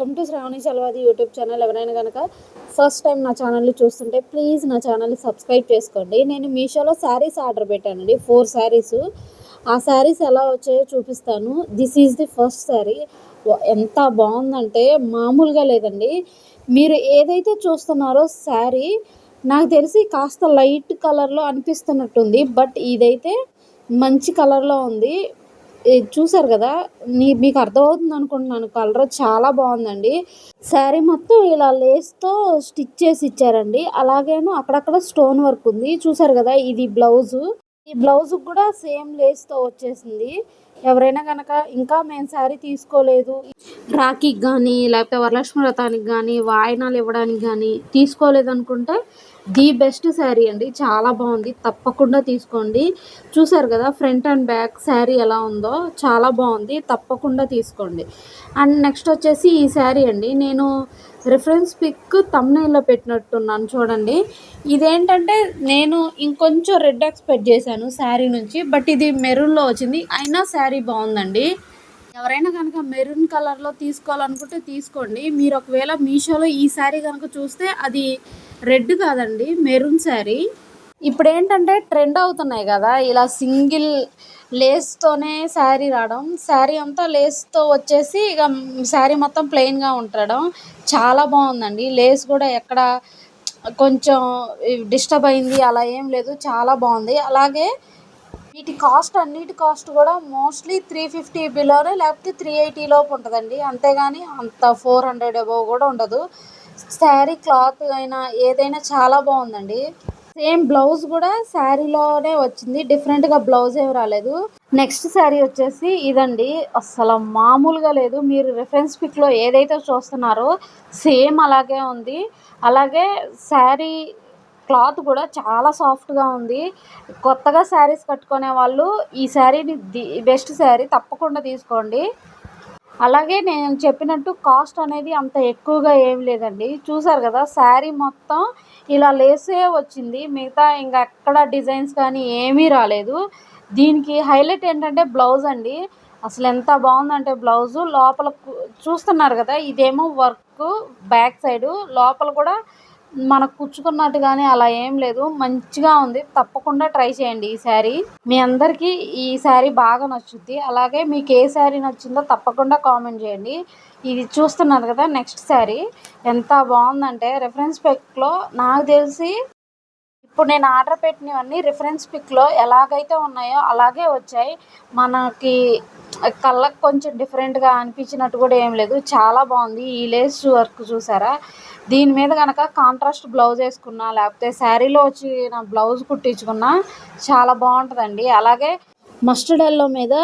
Welcome to Sravani Chalavadi YouTube channel. ఎవరైనా కనుక first time నా ఛానల్ని చూస్తుంటే ప్లీజ్ నా ఛానల్ని సబ్స్క్రైబ్ చేసుకోండి. నేను మీషోలో శారీస్ ఆర్డర్ పెట్టానండి. Four sarees. ఆ శారీస్ ఎలా వచ్చాయో చూపిస్తాను. This is the first saree. ఎంత బాగుందంటే మామూలుగా లేదండి. మీరు ఏదైతే చూస్తున్నారో శారీ నాకు తెలిసి కాస్త లైట్ కలర్లో అనిపిస్తున్నట్టుంది బట్ ఇదైతే మంచి కలర్లో ఉంది. చూసారు కదా? నీ మీకు అర్థమవుతుంది అనుకుంటున్నాను. కలర్ చాలా బాగుందండి. శారీ మొత్తం ఇలా లేస్తో స్టిచ్ చేసి ఇచ్చారండి. అలాగేను అక్కడక్కడ స్టోన్ వర్క్ ఉంది. చూసారు కదా ఇది బ్లౌజు. ఈ బ్లౌజ్ కూడా సేమ్ లేస్తో వచ్చేసింది. ఎవరైనా కనుక ఇంకా మేము శారీ తీసుకోలేదు. రాఖీకి కానీ లేకపోతే వరలక్ష్మి వ్రతానికి కానీ వాయినాలు ఇవ్వడానికి కానీ తీసుకోలేదు అనుకుంటే ది బెస్ట్ శారీ అండి. చాలా బాగుంది. తప్పకుండా తీసుకోండి. చూసారు కదా ఫ్రంట్ అండ్ బ్యాక్ శారీ ఎలా ఉందో? చాలా బాగుంది. తప్పకుండా తీసుకోండి. అండ్ నెక్స్ట్ వచ్చేసి ఈ శారీ అండి. నేను రిఫరెన్స్ పిక్ తమ్నైల్లో పెట్టినట్టున్నాను చూడండి. ఇదేంటంటే నేను ఇంకొంచెం రెడ్ ఎక్స్పెక్ట్ చేశాను శారీ నుంచి బట్ ఇది మెరూన్లో వచ్చింది. అయినా శారీ బాగుందండి. ఎవరైనా కనుక మెరూన్ కలర్లో తీసుకోవాలనుకుంటే తీసుకోండి. మీరు ఒకవేళ మీషోలో ఈ శారీ కనుక చూస్తే అది రెడ్ కాదండి మెరూన్ శారీ. ఇప్పుడు ఏంటంటే ట్రెండ్ అవుతున్నాయి కదా ఇలా సింగిల్ లేస్తోనే శారీ రావడం శారీ అంతా లేస్తో వచ్చేసి ఇక శారీ మొత్తం ప్లెయిన్గా ఉండడం చాలా బాగుందండి. లేస్ కూడా ఎక్కడ కొంచెం డిస్టర్బ్ అయింది అలా ఏం లేదు చాలా బాగుంది. అలాగే వీటి కాస్ట్ అన్నిటి కాస్ట్ కూడా మోస్ట్లీ త్రీ ఫిఫ్టీ బిలోనే లేకపోతే త్రీ ఎయిటీ లోపు ఉంటుందండి. అంతేగాని అంత ఫోర్ హండ్రెడ్ అబోవ్ కూడా ఉండదు. శారీ క్లాత్ అయినా ఏదైనా చాలా బాగుందండి. సేమ్ బ్లౌజ్ కూడా శారీలోనే వచ్చింది. డిఫరెంట్గా బ్లౌజ్ ఏమి రాలేదు. నెక్స్ట్ శారీ వచ్చేసి ఇదండి. అసలు మామూలుగా లేదు. మీరు రిఫరెన్స్ పిక్లో ఏదైతే చూస్తున్నారో సేమ్ అలాగే ఉంది. అలాగే శారీ క్లాత్ కూడా చాలా సాఫ్ట్గా ఉంది. కొత్తగా శారీస్ కట్టుకునే వాళ్ళు ఈ శారీని ది బెస్ట్ శారీ తప్పకుండా తీసుకోండి. అలాగే నేను చెప్పినట్టు కాస్ట్ అనేది అంత ఎక్కువగా ఏం లేదండి. చూసారు కదా శారీ మొత్తం ఇలా లేసే వచ్చింది. మిగతా ఇంకా ఎక్కడ డిజైన్స్ కానీ ఏమీ రాలేదు. దీనికి హైలైట్ ఏంటంటే బ్లౌజ్ అండి. అసలు ఎంత బాగుందంటే బ్లౌజు లోపల చూస్తున్నారు కదా ఇదేమో వర్క్ బ్యాక్ సైడు లోపల కూడా మనకు కుచ్చుకున్నట్టు కానీ అలా ఏం లేదు. మంచిగా ఉంది. తప్పకుండా ట్రై చేయండి ఈ శారీ. మీ అందరికీ ఈ శారీ బాగా నచ్చుద్ది. అలాగే మీకు ఏ శారీ నచ్చిందో తప్పకుండా కామెంట్ చేయండి. ఇది చూస్తున్నారు కదా నెక్స్ట్ శారీ. ఎంత బాగుందంటే రిఫరెన్స్ పిక్లో నాకు తెలిసి ఇప్పుడు నేను ఆర్డర్ పెట్టినవన్నీ రిఫరెన్స్ పిక్లో ఎలాగైతే ఉన్నాయో అలాగే వచ్చాయి. మనకి కళ్ళకు కొంచెం డిఫరెంట్గా అనిపించినట్టు కూడా ఏం లేదు. చాలా బాగుంది. ఈ లేస్ వర్క్ చూసారా? దీని మీద కనుక కాంట్రాస్ట్ బ్లౌజ్ వేసుకున్నా లేకపోతే శారీలో వచ్చి నా బ్లౌజ్ కుట్టించుకున్నా చాలా బాగుంటుందండి. అలాగే మస్టర్డ్ ఎల్లో మీద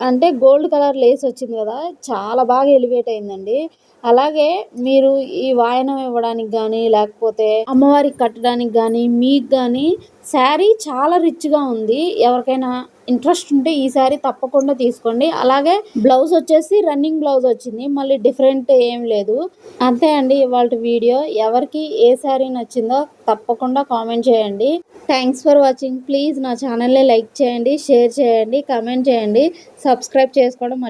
అంటే గోల్డ్ కలర్ లేస్ వచ్చింది కదా చాలా బాగా ఎలివేట్ అయిందండి. అలాగే మీరు ఈ వాయనం ఇవ్వడానికి కానీ లేకపోతే అమ్మవారికి కట్టడానికి కానీ మీకు కానీ శారీ చాలా రిచ్గా ఉంది. ఎవరికైనా ఇంట్రెస్ట్ ఉంటే ఈ శారీ తప్పకుండా తీసుకోండి. అలాగే బ్లౌజ్ వచ్చేసి రన్నింగ్ బ్లౌజ్ వచ్చింది. మళ్ళీ డిఫరెంట్ ఏం లేదు. అంతే అండి ఇవాళ వీడియో ఎవరికి ఏ శారీ నచ్చిందో తప్పకుండా కామెంట్ చేయండి. థ్యాంక్స్ ఫర్ వాచింగ్ ప్లీజ్ నా ఛానల్ని లైక్ చేయండి షేర్ చేయండి కమెంట్ చేయండి. సబ్స్క్రైబ్ చేసుకోవడం